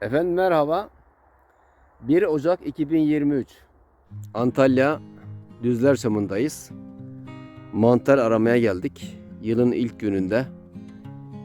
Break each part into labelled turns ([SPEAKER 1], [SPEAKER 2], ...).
[SPEAKER 1] Efendim merhaba. 1 Ocak 2023. Antalya Düzler Çamı'ndayız. Mantar aramaya geldik. Yılın ilk gününde.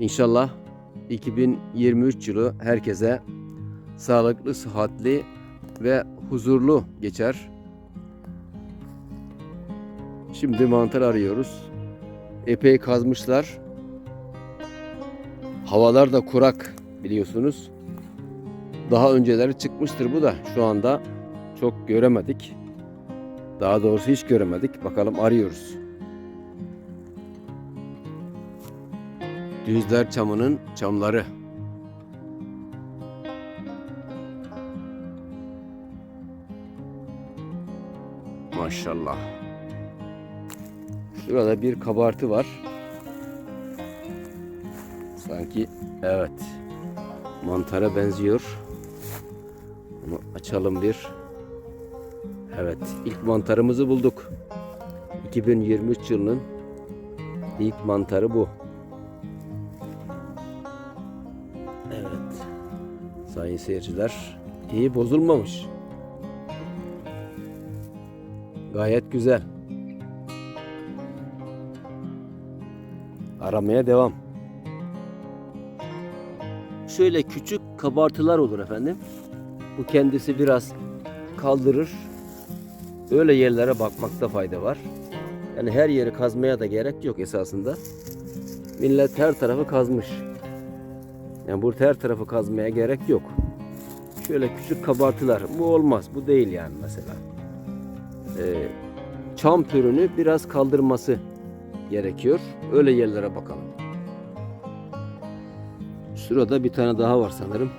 [SPEAKER 1] İnşallah 2023 yılı herkese sağlıklı, sıhhatli ve huzurlu geçer. Şimdi mantar arıyoruz. Epey kazmışlar. Havalar da kurak biliyorsunuz. Daha önceleri çıkmıştır bu da. Şu anda çok göremedik. Daha doğrusu hiç göremedik. Bakalım arıyoruz. Düzler çamının çamları. Maşallah. Şurada bir kabartı var. Sanki evet. Mantara benziyor. Açalım bir. Evet, ilk mantarımızı bulduk. 2023 yılının ilk mantarı bu. Evet. Sayın seyirciler, iyi bozulmamış. Gayet güzel. Aramaya devam. Şöyle küçük kabartılar olur efendim. Bu kendisi biraz kaldırır. Öyle yerlere bakmakta fayda var. Yani her yeri kazmaya da gerek yok esasında. Millet her tarafı kazmış. Yani burada her tarafı kazmaya gerek yok. Şöyle küçük kabartılar. Bu olmaz. Bu değil yani mesela. Ee, çam türünü biraz kaldırması gerekiyor. Öyle yerlere bakalım. Şurada bir tane daha var sanırım.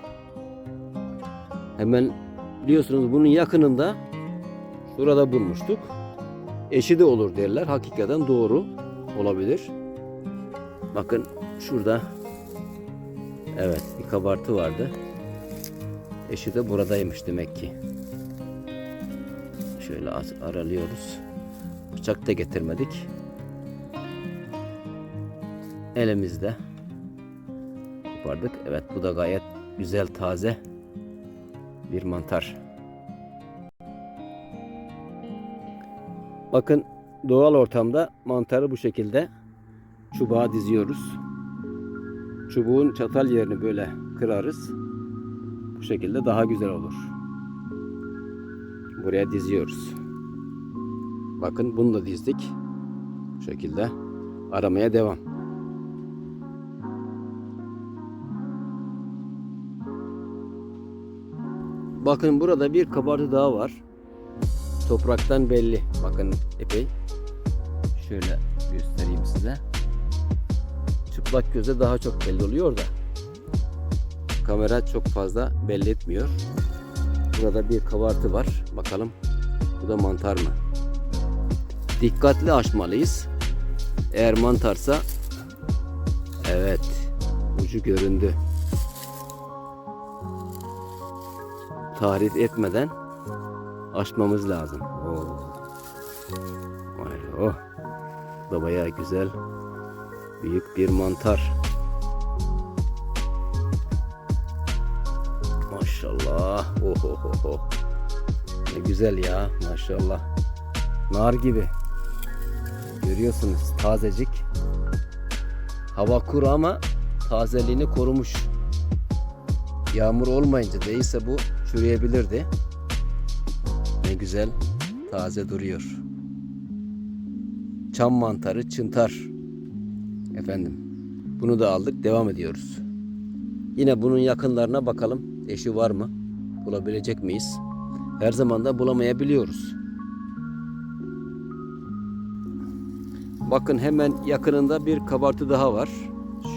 [SPEAKER 1] Hemen biliyorsunuz bunun yakınında şurada bulmuştuk. Eşi de olur derler. Hakikaten doğru olabilir. Bakın şurada evet bir kabartı vardı. Eşi de buradaymış demek ki. Şöyle aralıyoruz. Bıçak da getirmedik. Elimizde kopardık. Evet bu da gayet güzel taze bir mantar. Bakın doğal ortamda mantarı bu şekilde çubuğa diziyoruz. Çubuğun çatal yerini böyle kırarız. Bu şekilde daha güzel olur. Buraya diziyoruz. Bakın bunu da dizdik. Bu şekilde aramaya devam. Bakın burada bir kabartı daha var. Topraktan belli. Bakın epey. Şöyle göstereyim size. Çıplak göze daha çok belli oluyor da. Kamera çok fazla belli etmiyor. Burada bir kabartı var. Bakalım bu da mantar mı? Dikkatli açmalıyız. Eğer mantarsa evet ucu göründü. Tahrip etmeden açmamız lazım. Oo. Vay oh. Bu da bayağı güzel. Büyük bir mantar. Maşallah. Oh, oh, oh, oh. Ne güzel ya maşallah. Nar gibi. Görüyorsunuz tazecik. Hava kuru ama tazeliğini korumuş. Yağmur olmayınca değilse bu çürüyebilirdi. Ne güzel taze duruyor. Çam mantarı, çıntar. Efendim. Bunu da aldık. Devam ediyoruz. Yine bunun yakınlarına bakalım. Eşi var mı? Bulabilecek miyiz? Her zaman da bulamayabiliyoruz. Bakın hemen yakınında bir kabartı daha var.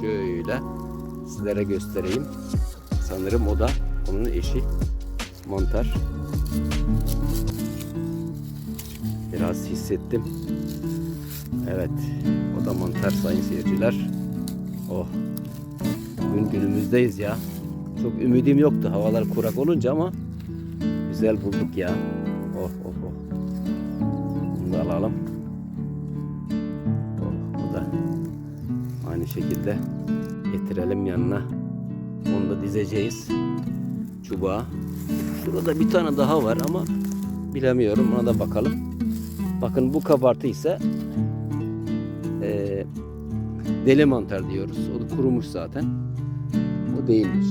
[SPEAKER 1] Şöyle sizlere göstereyim. Sanırım o da onun eşi. Mantar. Biraz hissettim. Evet. O da mantar sayın seyirciler. Oh. Bugün günümüzdeyiz ya. Çok ümidim yoktu havalar kurak olunca ama güzel bulduk ya. Oh oh oh. Bunu da alalım. Oh, bu da aynı şekilde getirelim yanına. Onu da dizeceğiz. çubuğa. Şurada bir tane daha var ama bilemiyorum. Ona da bakalım. Bakın bu kabartı ise eee, deli mantar diyoruz. O da kurumuş zaten. O değilmiş.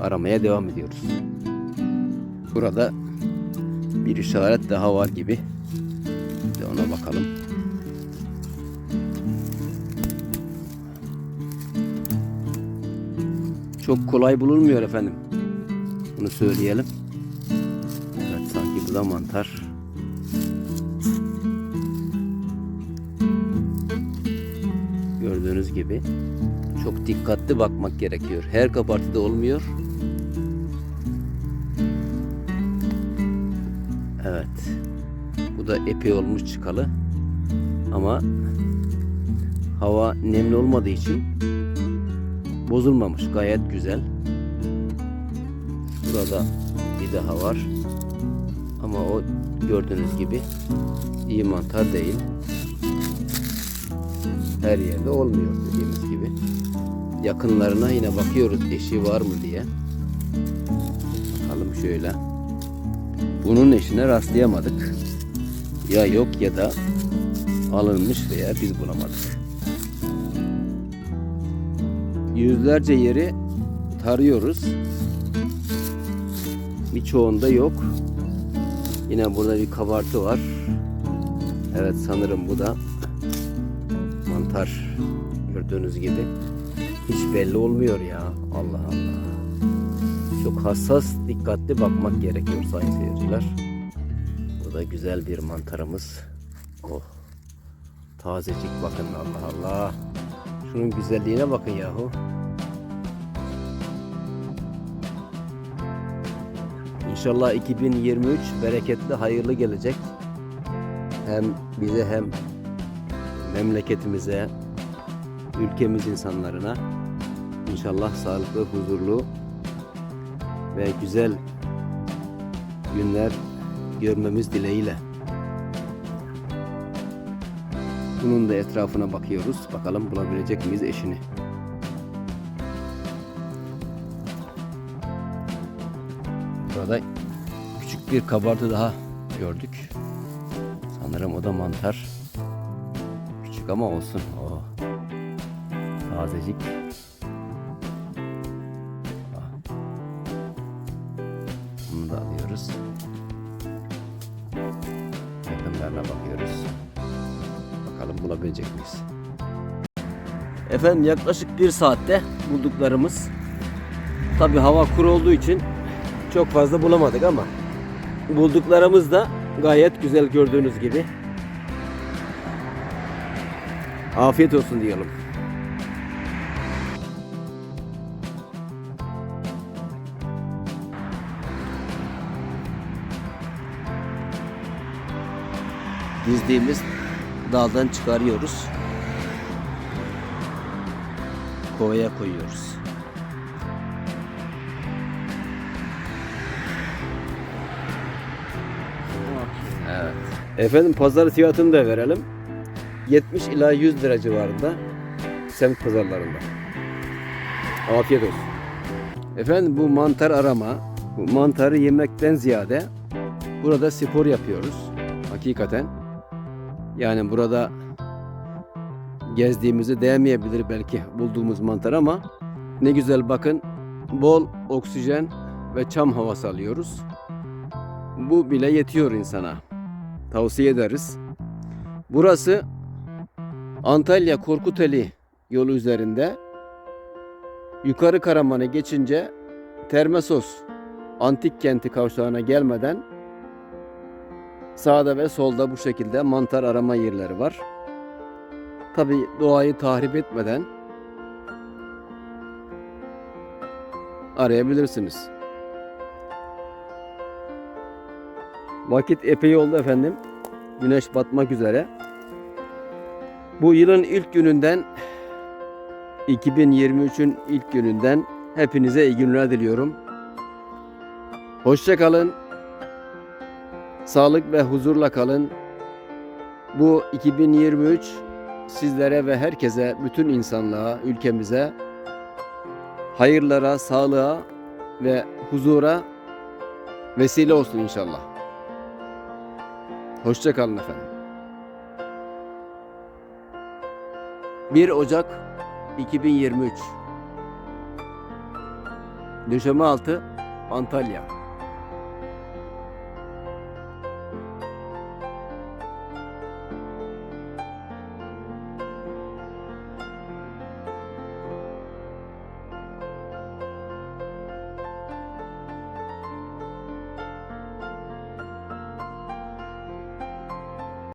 [SPEAKER 1] Aramaya devam ediyoruz. Burada bir işaret daha var gibi. Bir de ona bakalım. Çok kolay bulunmuyor efendim. Bunu söyleyelim. Evet sanki bu da mantar. Gördüğünüz gibi çok dikkatli bakmak gerekiyor. Her kabartıda olmuyor. Evet. Bu da epey olmuş çıkalı. Ama hava nemli olmadığı için bozulmamış. Gayet güzel. Burada bir daha var. Ama o gördüğünüz gibi iyi mantar değil. Her yerde olmuyor dediğimiz gibi. Yakınlarına yine bakıyoruz eşi var mı diye. Bakalım şöyle. Bunun eşine rastlayamadık. Ya yok ya da alınmış veya biz bulamadık. Yüzlerce yeri tarıyoruz. Birçoğunda yok. Yine burada bir kabartı var. Evet sanırım bu da mantar gördüğünüz gibi. Hiç belli olmuyor ya. Allah Allah. Çok hassas, dikkatli bakmak gerekiyor sayın seyirciler. Bu da güzel bir mantarımız. Oh. Tazecik bakın Allah Allah. Şunun güzelliğine bakın yahu. İnşallah 2023 bereketli, hayırlı gelecek. Hem bize hem memleketimize, ülkemiz insanlarına inşallah sağlıklı, huzurlu ve güzel günler görmemiz dileğiyle. Bunun da etrafına bakıyoruz. Bakalım bulabilecek miyiz eşini. Burada küçük bir kabartı daha gördük. Sanırım o da mantar. Küçük ama olsun. Oh. Tazecik. Ah. Bunu da alıyoruz. Bakalım bulabilecek miyiz? Efendim yaklaşık bir saatte bulduklarımız tabi hava kuru olduğu için çok fazla bulamadık ama bulduklarımız da gayet güzel gördüğünüz gibi. Afiyet olsun diyelim. Dizdiğimiz daldan çıkarıyoruz. Kovaya koyuyoruz. Evet. Efendim pazar fiyatını da verelim. 70 ila 100 lira civarında semt pazarlarında. Afiyet olsun. Efendim bu mantar arama, bu mantarı yemekten ziyade burada spor yapıyoruz. Hakikaten. Yani burada gezdiğimizi değmeyebilir belki bulduğumuz mantar ama ne güzel bakın bol oksijen ve çam havası alıyoruz. Bu bile yetiyor insana. Tavsiye ederiz. Burası Antalya Korkuteli yolu üzerinde Yukarı Karaman'ı geçince Termesos antik kenti kavşağına gelmeden sağda ve solda bu şekilde mantar arama yerleri var. Tabi doğayı tahrip etmeden arayabilirsiniz. Vakit epey oldu efendim. Güneş batmak üzere. Bu yılın ilk gününden 2023'ün ilk gününden hepinize iyi günler diliyorum. Hoşça kalın. Sağlık ve huzurla kalın. Bu 2023 sizlere ve herkese, bütün insanlığa, ülkemize hayırlara, sağlığa
[SPEAKER 2] ve huzura vesile olsun inşallah. Hoşça kalın efendim.
[SPEAKER 1] 1 Ocak 2023 Döşeme altı Antalya